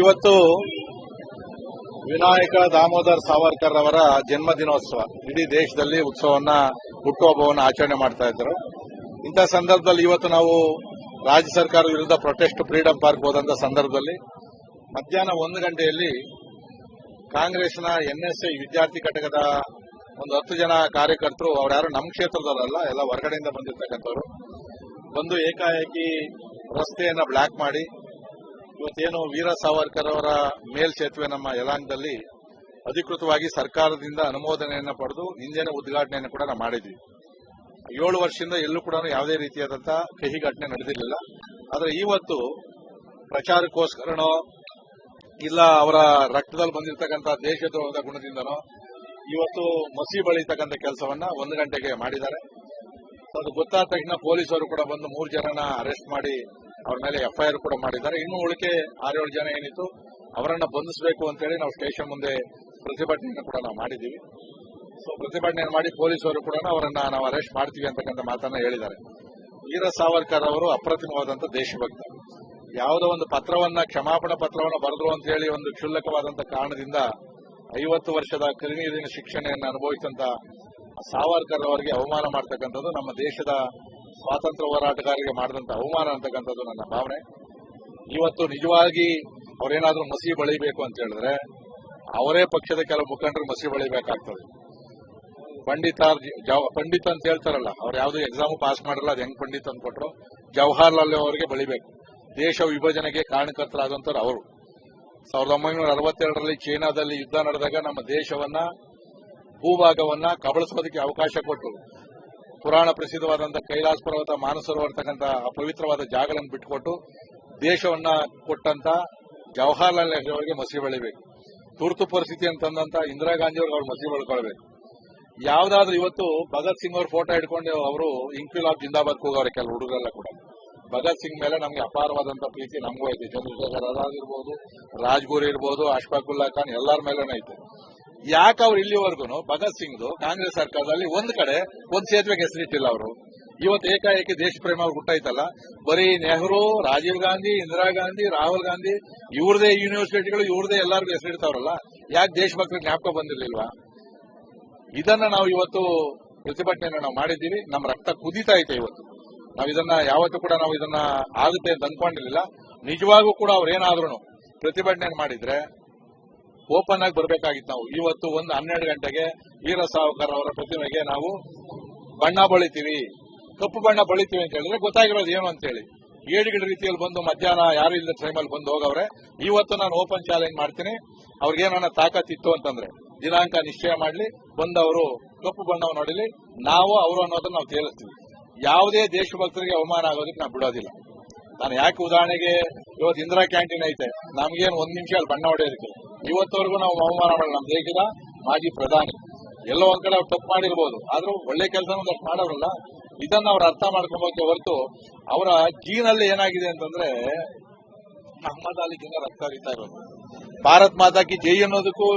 ಇವತ್ತು ವಿನಾಯಕ ದಾಮೋದರ್ ಸಾವರ್ಕರ್ ಅವರ ಜನ್ಮ ದಿನೋತ್ಸವ ಇಡೀ ದೇಶದಲ್ಲಿ ಉತ್ಸವವನ್ನ, ಹುಟ್ಟುಹಬ್ಬವನ್ನು ಆಚರಣೆ ಮಾಡ್ತಾ ಇದ್ರು ಇಂಥ ಸಂದರ್ಭದಲ್ಲಿ ಇವತ್ತು ನಾವು ರಾಜ್ಯ ಸರ್ಕಾರ ವಿರುದ್ಧ ಪ್ರೊಟೆಸ್ಟ್ ಫ್ರೀಡಂ ಪಾರ್ಕ್ ಹೋದಂತ ಸಂದರ್ಭದಲ್ಲಿ ಮಧ್ಯಾಹ್ನ ಒಂದು ಗಂಟೆಯಲ್ಲಿ ಕಾಂಗ್ರೆಸ್ನ ಎನ್ಎಸ್ಎ ವಿದ್ಯಾರ್ಥಿ ಘಟಕದ ಒಂದು ಹತ್ತು ಜನ ಕಾರ್ಯಕರ್ತರು ಯಾರು ನಮ್ಮ ಕ್ಷೇತ್ರದವರಲ್ಲ, ಎಲ್ಲ ಹೊರಗಡೆಯಿಂದ ಬಂದಿರ್ತಕ್ಕಂಥವ್ರು, ಬಂದು ಏಕಾಏಕಿ ರಸ್ತೆಯನ್ನ ಬ್ಲಾಕ್ ಮಾಡಿ ಇವತ್ತೇನು ವೀರ ಸಾವರ್ಕರ್ ಅವರ ಮೇಲ್ಸೇತುವೆ ನಮ್ಮ ಯಲಾಂಗದಲ್ಲಿ ಅಧಿಕೃತವಾಗಿ ಸರ್ಕಾರದಿಂದ ಅನುಮೋದನೆಯನ್ನು ಪಡೆದು ಇಂದಿನ ಉದ್ಘಾಟನೆಯನ್ನು ಕೂಡ ನಾವು ಮಾಡಿದ್ವಿ. ಏಳು ವರ್ಷದಿಂದ ಎಲ್ಲೂ ಕೂಡ ಯಾವುದೇ ರೀತಿಯಾದಂತಹ ಕಹಿ ಘಟನೆ ನಡೆದಿರಲಿಲ್ಲ. ಆದರೆ ಇವತ್ತು ಪ್ರಚಾರಕ್ಕೋಸ್ಕರನೋ ಇಲ್ಲ ಅವರ ರಕ್ತದಲ್ಲಿ ಬಂದಿರತಕ್ಕಂಥ ದೇಶದ್ರೋಹದ ಗುಣದಿಂದನೋ ಇವತ್ತು ಮಸಿ ಬಳಿತಕ್ಕಂಥ ಕೆಲಸವನ್ನ ಒಂದು ಗಂಟೆಗೆ ಮಾಡಿದ್ದಾರೆ. ಅದು ಗೊತ್ತಾದ ತಕ್ಷಣ ಪೊಲೀಸರು ಕೂಡ ಬಂದು ಮೂರು ಜನನ ಅರೆಸ್ಟ್ ಮಾಡಿ ಅವ್ರ ಮೇಲೆ ಎಫ್ಐಆರ್ ಕೂಡ ಮಾಡಿದ್ದಾರೆ. ಇನ್ನೂ ಉಳಿಕೆ ಆರೇಳು ಜನ ಏನಿತ್ತು, ಅವರನ್ನ ಬಂಧಿಸಬೇಕು ಅಂತೇಳಿ ನಾವು ಸ್ಟೇಷನ್ ಮುಂದೆ ಪ್ರತಿಭಟನೆಯನ್ನು ಕೂಡ ನಾವು ಮಾಡಿದ್ದೀವಿ. ಸೊ ಪ್ರತಿಭಟನೆ ಮಾಡಿ ಪೊಲೀಸರು ಕೂಡ ಅವರನ್ನ ನಾವು ಅರೆಸ್ಟ್ ಮಾಡ್ತೀವಿ ಅಂತಕ್ಕಂಥ ಮಾತನ್ನ ಹೇಳಿದ್ದಾರೆ. ವೀರ ಸಾವರ್ಕರ್ ಅವರು ಅಪ್ರತಿಮವಾದಂಥ ದೇಶಭಕ್ತ. ಯಾವುದೋ ಒಂದು ಪತ್ರವನ್ನ, ಕ್ಷಮಾಪಣಾ ಪತ್ರವನ್ನು ಬರೆದ್ರು ಅಂತ ಹೇಳಿ ಒಂದು ಕ್ಷುಲ್ಲಕವಾದಂಥ ಕಾರಣದಿಂದ ಐವತ್ತು ವರ್ಷದ ಕರಿನೀರಿನ ಶಿಕ್ಷಣೆಯನ್ನು ಅನುಭವಿಸಿದಂತ ಸಾವರ್ಕರ್ ಅವರಿಗೆ ಅವಮಾನ ಮಾಡ್ತಕ್ಕಂಥದ್ದು ನಮ್ಮ ದೇಶದ ಸ್ವಾತಂತ್ರ್ಯ ಹೋರಾಟಗಾರರಿಗೆ ಮಾಡಿದಂತ ಅವಮಾನ ಅಂತಕ್ಕಂಥದ್ದು ನನ್ನ ಭಾವನೆ. ಇವತ್ತು ನಿಜವಾಗಿ ಅವರೇನಾದರೂ ಮಸಿ ಬಳಿಬೇಕು ಅಂತ ಹೇಳಿದ್ರೆ ಅವರೇ ಪಕ್ಷದ ಕೆಲವು ಮುಖಂಡರು ಮಸಿ ಬಳಿಬೇಕಾಗ್ತದೆ. ಪಂಡಿತ ಪಂಡಿತ್ ಅಂತ ಹೇಳ್ತಾರಲ್ಲ, ಅವ್ರು ಯಾವ್ದು ಎಕ್ಸಾಮ್ ಪಾಸ್ ಮಾಡಲ್ಲ, ಅದು ಹೆಂಗ್ ಪಂಡಿತ್ ಅಂತ ಕೊಟ್ರು? ಜವಾಹರ್ಲಾಲ್ ಅವರಿಗೆ ಬಳಿಬೇಕು. ದೇಶ ವಿಭಜನೆಗೆ ಕಾರಣಕರ್ತರಾದಂಥವ್ರು ಅವರು. ಸಾವಿರದ ಒಂಬೈನೂರ ಅರವತ್ತೆರಡರಲ್ಲಿ ಚೀನಾದಲ್ಲಿ ಯುದ್ಧ ನಡೆದಾಗ ನಮ್ಮ ದೇಶವನ್ನ, ಭೂಭಾಗವನ್ನ ಕಬಳಿಸೋದಕ್ಕೆ ಅವಕಾಶ ಕೊಟ್ಟು ಪುರಾಣ ಪ್ರಸಿದ್ಧವಾದಂತಹ ಕೈಲಾಸ ಪರ್ವತ ಮಾನಸರೋವರ್ತಕ್ಕಂಥ ಪವಿತ್ರವಾದ ಜಾಗಗಳನ್ನು ಬಿಟ್ಟುಕೊಟ್ಟು ದೇಶವನ್ನ ಕೊಟ್ಟಂತ ಜವಾಹರಲಾಲ್ ನೆಹರು ಅವರಿಗೆ ಮಸಿ ಬೆಳಿಬೇಕು. ತುರ್ತು ಪರಿಸ್ಥಿತಿ ಅಂತಂದಂತ ಇಂದಿರಾ ಗಾಂಧಿ ಅವ್ರಿಗೆ ಅವ್ರು ಮಸಿ ಬೆಳ್ಕೊಳ್ಬೇಕು. ಯಾವ್ದಾದ್ರು ಇವತ್ತು ಭಗತ್ ಸಿಂಗ್ ಅವ್ರ ಫೋಟೋ ಇಟ್ಕೊಂಡು ಅವರು ಆಫ್ ಜಿಂದಾಬಾದ್ ಹೋಗೋರೆ ಕೆಲವು ಹುಡುಗರೆಲ್ಲ ಕೂಡ. ಭಗತ್ ಸಿಂಗ್ ಮೇಲೆ ನಮ್ಗೆ ಅಪಾರವಾದಂತ ಪ್ರೀತಿ ನಮಗೂ ಐತೆ. ಚಂದ್ರಶೇಖರ್ ಆಜಾದ್ ಇರ್ಬೋದು ರಾಜ್ಗುರು ಇರ್ಬೋದು ಅಶ್ಫಾಕುಲ್ಲಾ ಖಾನ್ ಎಲ್ಲರ ಮೇಲೂ ಐತೆ. ಯಾಕೆ ಅವ್ರು ಇಲ್ಲಿವರೆಗೂ ಭಗತ್ ಸಿಂಗ್ದು, ಕಾಂಗ್ರೆಸ್ ಸರ್ಕಾರದಲ್ಲಿ ಒಂದ್ ಕಡೆ ಒಂದ್ ಸೇತುವೆಗೆ ಹೆಸರಿಟ್ಟಿಲ್ಲ ಅವರು. ಇವತ್ತು ಏಕಾಏಕಿ ದೇಶ ಪ್ರೇಮ ಅವ್ರು ಹುಟ್ಟಾಯ್ತಲ್ಲ? ಬರೀ ನೆಹರು, ರಾಜೀವ್ ಗಾಂಧಿ, ಇಂದಿರಾ ಗಾಂಧಿ, ರಾಹುಲ್ ಗಾಂಧಿ, ಇವ್ರದೇ ಯೂನಿವರ್ಸಿಟಿಗಳು ಇವ್ರದೇ ಎಲ್ಲರಿಗೂ ಹೆಸರಿಡ್ತಾವ್ರಲ್ಲ ಯಾಕೆ ದೇಶಭಕ್ತರ ಜ್ಞಾಪಕ ಬಂದಿರ್ಲಿಲ್ವಾ? ಇದನ್ನ ನಾವು ಇವತ್ತು ಪ್ರತಿಭಟನೆಯನ್ನು ನಾವು ಮಾಡಿದ್ದೀವಿ. ನಮ್ಮ ರಕ್ತ ಕುದೀತಾ ಐತೆ ಇವತ್ತು. ನಾವು ಇದನ್ನ ಯಾವತ್ತೂ ಕೂಡ ನಾವು ಇದನ್ನ ಆಗುತ್ತೆ ಅಂತ ಅನ್ಕೊಂಡಿರ್ಲಿಲ್ಲ. ನಿಜವಾಗೂ ಕೂಡ ಅವ್ರೇನಾದ್ರೂ ಪ್ರತಿಭಟನೆ ಮಾಡಿದ್ರೆ ಓಪನ್ ಆಗಿ ಬರಬೇಕಾಗಿತ್ತು ನಾವು. ಇವತ್ತು ಒಂದು ಹನ್ನೆರಡು ಗಂಟೆಗೆ ವೀರ ಸಾವರ್ಕರ್ ಅವರ ಪ್ರತಿಮೆಗೆ ನಾವು ಬಣ್ಣ ಬಳಿತೀವಿ. ಕಪ್ಪು ಬಣ್ಣ ಬಳಿತೀವಿ ಅಂತ ಹೇಳಿದ್ರೆ ಗೊತ್ತಾಗಿರೋದು ಏನು ಅಂತ ಹೇಳಿ. ರೀತಿಯಲ್ಲಿ ಬಂದು ಮಧ್ಯಾಹ್ನ ಯಾರು ಇಲ್ಲದ ಟೈಮಲ್ಲಿ ಬಂದು ಹೋಗವ್ರೆ, ಇವತ್ತು ನಾನು ಓಪನ್ ಚಾಲೆಂಜ್ ಮಾಡ್ತೀನಿ. ಅವ್ರಿಗೇನ ತಾಕತ್ತಿತ್ತು ಅಂತಂದ್ರೆ ದಿನಾಂಕ ನಿಶ್ಚಯ ಮಾಡಲಿ, ಬಂದವರು ಕಪ್ಪು ಬಣ್ಣವನ್ನು ನೋಡಲಿ ನಾವು ಅವರು ಅನ್ನೋದನ್ನ ನಾವು ತೇಲಿಸ್ತೀವಿ. ಯಾವುದೇ ದೇಶಭಕ್ತರಿಗೆ ಅವಮಾನ ಆಗೋದಕ್ಕೆ ನಾವು ಬಿಡೋದಿಲ್ಲ. ನಾನು ಯಾಕೆ ಉದಾಹರಣೆಗೆ ಇವತ್ತು ಇಂದಿರಾ ಕ್ಯಾಂಟೀನ್ ಐತೆ, ನಮ್ಗೇನು ಒಂದ್ ನಿಮಿಷ ಅಲ್ಲಿ ಬಣ್ಣ ಹೊಡೆಯೋದಕ್ಕೆ ಇವತ್ತವರೆಗೂ ನಾವು ಅವಮಾನ ಮಾಡಲ್ಲ. ನಮ್ಮ ದೇಶದ ಮಾಜಿ ಪ್ರಧಾನಿ. ಎಲ್ಲೋ ಒಂದ್ ಕಡೆ ಅವ್ರು ತಪ್ಪು ಮಾಡಿರ್ಬೋದು. ಆದ್ರೂ ಒಳ್ಳೆ ಕೆಲಸ ಒಂದಷ್ಟು ಮಾಡೋರಲ್ಲ. ಇದನ್ನ ಅವ್ರು ಅರ್ಥ ಮಾಡ್ಕೊಬೇಕು ಹೊರತು ಅವರ ಜೀನಲ್ಲಿ ಏನಾಗಿದೆ ಅಂತಂದ್ರೆ ಅಹಮದ್ ಅಲಿಗಿಂದ ರಕ್ತ ಹರಿತಾ ಇರೋದು. ಭಾರತ್ ಮಾತಾ ಕಿ ಜೈ ಅನ್ನೋದಕ್ಕೂ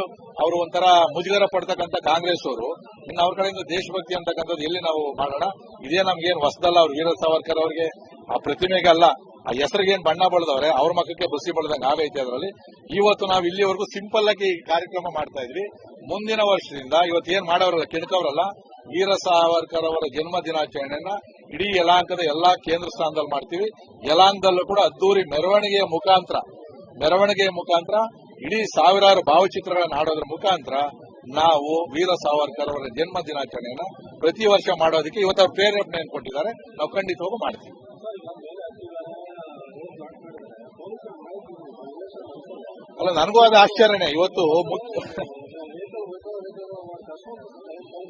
ಅವರು ಒಂಥರ ಮುಜುಗರ ಪಡ್ತಕ್ಕಂಥ ಕಾಂಗ್ರೆಸ್ ಅವರು. ಇನ್ನು ಅವ್ರ ಕಡೆಯಿಂದ ದೇಶಭಕ್ತಿ ಅಂತಕ್ಕಂಥದ್ದು ಎಲ್ಲಿ ನಾವು ಮಾಡೋಣ? ಇದೇ ನಮ್ಗೇನು ಹೊಸದಲ್ಲ ಅವ್ರು ವೀರ ಸಾವರ್ಕರ್ ಅವರಿಗೆ ಆ ಪ್ರತಿಮೆಗೆ ಅಲ್ಲ ಆ ಹೆಸರಿಗೆ ಏನ್ ಬಣ್ಣ ಬಳದವ್ರೆ, ಅವ್ರ ಮಕ್ಕಕ್ಕೆ ಬಸಿ ಬಳದಂಗ ಆಗೈತೆ ಅದರಲ್ಲಿ. ಇವತ್ತು ನಾವು ಇಲ್ಲಿವರೆಗೂ ಸಿಂಪಲ್ ಆಗಿ ಕಾರ್ಯಕ್ರಮ ಮಾಡ್ತಾ ಇದ್ವಿ. ಮುಂದಿನ ವರ್ಷದಿಂದ ಇವತ್ತು ಏನ್ ಮಾಡೋರಲ್ಲ, ಕೆಣಕವ್ರಲ್ಲ, ವೀರ ಸಾವರ್ಕರ್ ಅವರ ಜನ್ಮ ದಿನಾಚರಣೆಯನ್ನ ಇಡೀ ಯಲಾಂಕದ ಎಲ್ಲಾ ಕೇಂದ್ರ ಸ್ಥಾನದಲ್ಲಿ ಮಾಡ್ತೀವಿ. ಯಲಾಂಕದಲ್ಲೂ ಕೂಡ ಅದ್ದೂರಿ ಮೆರವಣಿಗೆಯ ಮುಖಾಂತರ ಮೆರವಣಿಗೆಯ ಮುಖಾಂತರ, ಇಡೀ ಸಾವಿರಾರು ಭಾವಚಿತ್ರಗಳನ್ನು ಆಡೋದ್ರ ಮುಖಾಂತರ ನಾವು ವೀರ ಸಾವರ್ಕರ್ ಅವರ ಜನ್ಮ ದಿನಾಚರಣೆಯನ್ನ ಪ್ರತಿ ವರ್ಷ ಮಾಡೋದಕ್ಕೆ ಇವತ್ತು ಪ್ರೇರೇಪಣೆಯನ್ನು ಕೊಟ್ಟಿದ್ದಾರೆ. ನಾವು ಖಂಡಿತವಾಗೂ ಮಾಡ್ತೀವಿ. ಅಲ್ಲ, ನನಗೂ ಅದು ಆಶ್ಚರ್ಯನೇ. ಇವತ್ತು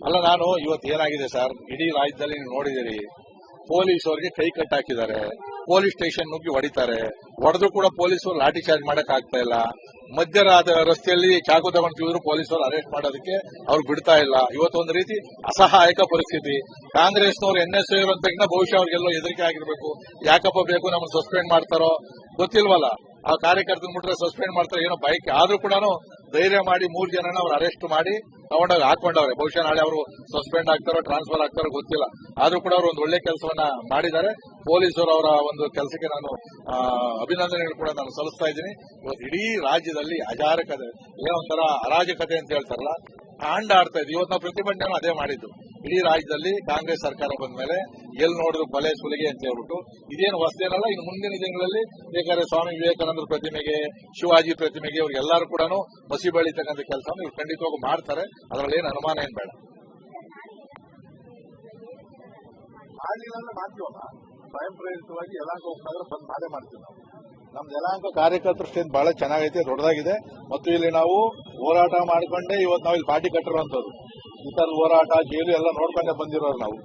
ಅಲ್ಲ, ನಾನು ಇವತ್ತು ಏನಾಗಿದೆ ಸರ್? ಇಡೀ ರಾಜ್ಯದಲ್ಲಿ ನೀವು ನೋಡಿದಿರಿ ಪೊಲೀಸ್ ಅವರಿಗೆ ಕೈ ಕಟ್ ಹಾಕಿದ್ದಾರೆ ಪೊಲೀಸ್ ಸ್ಟೇಷನ್ ನುಗ್ಗಿ ಹೊಡಿತಾರೆ. ಹೊಡೆದ್ರು ಕೂಡ ಪೊಲೀಸರು ಲಾಠಿ ಚಾರ್ಜ್ ಮಾಡಕ್ ಆಗ್ತಾ ಇಲ್ಲ. ಮಧ್ಯರಾದ ರಸ್ತೆಯಲ್ಲಿ ಚಾಕು ತಗೊಂಡಿದ್ರು ಪೊಲೀಸರು ಅರೆಸ್ಟ್ ಮಾಡೋದಕ್ಕೆ ಅವ್ರು ಬಿಡ್ತಾ ಇಲ್ಲ. ಇವತ್ತು ಒಂದು ರೀತಿ ಅಸಹಾಯಕ ಪರಿಸ್ಥಿತಿ. ಕಾಂಗ್ರೆಸ್ನವರು ಎನ್ ಎಸ್ ಇರೋ ತಕ್ಷಣ ಬಹುಶಃ ಅವ್ರಿಗೆಲ್ಲೋ ಹೆದರಿಕೆ ಆಗಿರ್ಬೇಕು. ಯಾಕಪ್ಪ ಬೇಕು ನಮ್ಮನ್ನು ಸಸ್ಪೆಂಡ್ ಮಾಡ್ತಾರೋ ಗೊತ್ತಿಲ್ವಲ್ಲ. ಆ ಕಾರ್ಯಕರ್ತನ ಮುಟ್ರೆ ಸಸ್ಪೆಂಡ್ ಮಾಡ್ತಾರೆ ಏನೋ ಬೈಕ್ ಆದ್ರೂ ಕೂಡ ಧೈರ್ಯ ಮಾಡಿ ಮೂರು ಜನನ ಅವ್ರು ಅರೆಸ್ಟ್ ಮಾಡಿ ತಗೊಂಡಾಗ ಹಾಕೊಂಡವ್ರೆ. ಬಹುಶಃ ನಾಳೆ ಅವರು ಸಸ್ಪೆಂಡ್ ಆಗ್ತಾರೋ ಟ್ರಾನ್ಸ್ಫರ್ ಆಗ್ತಾರೋ ಗೊತ್ತಿಲ್ಲ. ಆದ್ರೂ ಕೂಡ ಅವರು ಒಂದು ಒಳ್ಳೆ ಕೆಲಸವನ್ನ ಮಾಡಿದ್ದಾರೆ. ಪೊಲೀಸರು ಅವರ ಒಂದು ಕೆಲಸಕ್ಕೆ ನಾನು ಅಭಿನಂದನೆಗಳು ಕೂಡ ನಾನು ಸಲ್ಲಿಸ್ತಾ ಇದ್ದೀನಿ. ಇವತ್ತು ಇಡೀ ರಾಜ್ಯದಲ್ಲಿ ಅಜಾರಕತೆ ಏನೋ ಒಂಥರ ಅರಾಜಕತೆ ಅಂತ ಹೇಳ್ತಾರಲ್ಲ, ಕಾಂಡ ಆಡ್ತಾ ಇದ್ವಿ ಇವತ್ತು ನಾವು ಪ್ರತಿಭಟನೆ ಅದೇ ಮಾಡಿದ್ದು. ಇಡೀ ರಾಜ್ಯದಲ್ಲಿ ಕಾಂಗ್ರೆಸ್ ಸರ್ಕಾರ ಬಂದ ಮೇಲೆ ಎಲ್ಲಿ ನೋಡಿದ್ರು ಕೊಲೆ ಸುಲಿಗೆ ಅಂತ ಹೇಳ್ಬಿಟ್ಟು. ಇದೇನು ಹೊಸದೇನಲ್ಲ ಇನ್ನು ಮುಂದಿನ ದಿನಗಳಲ್ಲಿ ಬೇಕಾದ್ರೆ ಸ್ವಾಮಿ ವಿವೇಕಾನಂದರ ಪ್ರತಿಮೆಗೆ, ಶಿವಾಜಿ ಪ್ರತಿಮೆಗೆ ಇವ್ರಿಗೆಲ್ಲರೂ ಕೂಡ ಮಸಿ ಬೆಳೀತಕ್ಕಂಥ ಕೆಲಸವನ್ನು ಇವ್ರು ಖಂಡಿತವಾಗಿ ಮಾಡ್ತಾರೆ. ಅದರಲ್ಲಿ ಏನು ಅನುಮಾನ ಏನ್ ಬೇಡ. ಮಾಡ್ತೀವಲ್ಲ ಸ್ವಯಂ ಪ್ರೇರಿತವಾಗಿ ಯಲಾಂಕ ಬಂದ್ ಮಾಡೇ ಮಾಡ್ತೀವಿ ನಾವು. ನಮ್ದು ಯಲಾಂಕ ಕಾರ್ಯಕರ್ತರ ಸ್ಟ್ರೆಂತ್ ಬಹಳ ಚೆನ್ನಾಗೈತೆ, ದೊಡ್ಡದಾಗಿದೆ. ಮತ್ತು ಇಲ್ಲಿ ನಾವು ಹೋರಾಟ ಮಾಡ್ಕೊಂಡೆ ಇವತ್ತು ನಾವು ಇಲ್ಲಿ ಪಾರ್ಟಿ ಕಟ್ಟಿರುವಂತದ್ದು ಈ ಥರದ ಹೋರಾಟ, ಜೈಲು ಎಲ್ಲ ನೋಡ್ಕೊಂಡೇ ಬಂದಿರೋರು ನಾವು.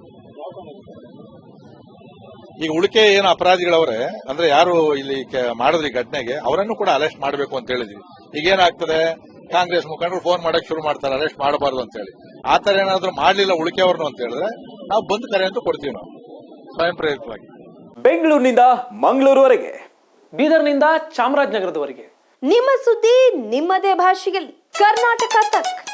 ಈಗ ಉಳಿಕೆ ಏನು ಅಪರಾಧಿಗಳವ್ರೆ ಅಂದ್ರೆ ಯಾರು ಇಲ್ಲಿ ಕೆ- ಮಾಡಿದ್ರಿ ಘಟನೆಗೆ ಅವರನ್ನು ಕೂಡ ಅರೆಸ್ಟ್ ಮಾಡಬೇಕು ಅಂತ ಹೇಳಿದ್ವಿ. ಈಗ ಏನಾಗ್ತದೆ ಕಾಂಗ್ರೆಸ್ ಮುಖಂಡರು ಫೋನ್ ಮಾಡಕ್ ಶುರು ಮಾಡ್ತಾರೆ ಅರೆಸ್ಟ್ ಮಾಡಬಾರ್ದು ಅಂತ ಹೇಳಿ. ಆ ತರ ಮಾಡಲಿಲ್ಲ ಮಾಡ್ಲಿಲ್ಲ ಉಳಿಕೆಯವ್ರನ್ನು ಅಂತ ಹೇಳಿದ್ರೆ ನಾವು ಬಂದ್ ಕರೆ ಅಂತ ಕೊಡ್ತೀವಿ ನಾವು. ಸ್ವಯಂ ಪ್ರೇರಿತವಾಗಿ. ಬೆಂಗಳೂರಿನಿಂದ ಮಂಗಳೂರುವರೆಗೆ ಬೀದರ್ನಿಂದ ಚಾಮರಾಜನಗರದವರೆಗೆ. ನಿಮ್ಮ ಸುದ್ದಿ ನಿಮ್ಮದೇ ಭಾಷೆಯಲ್ಲಿ. ಕರ್ನಾಟಕ ತಕ್.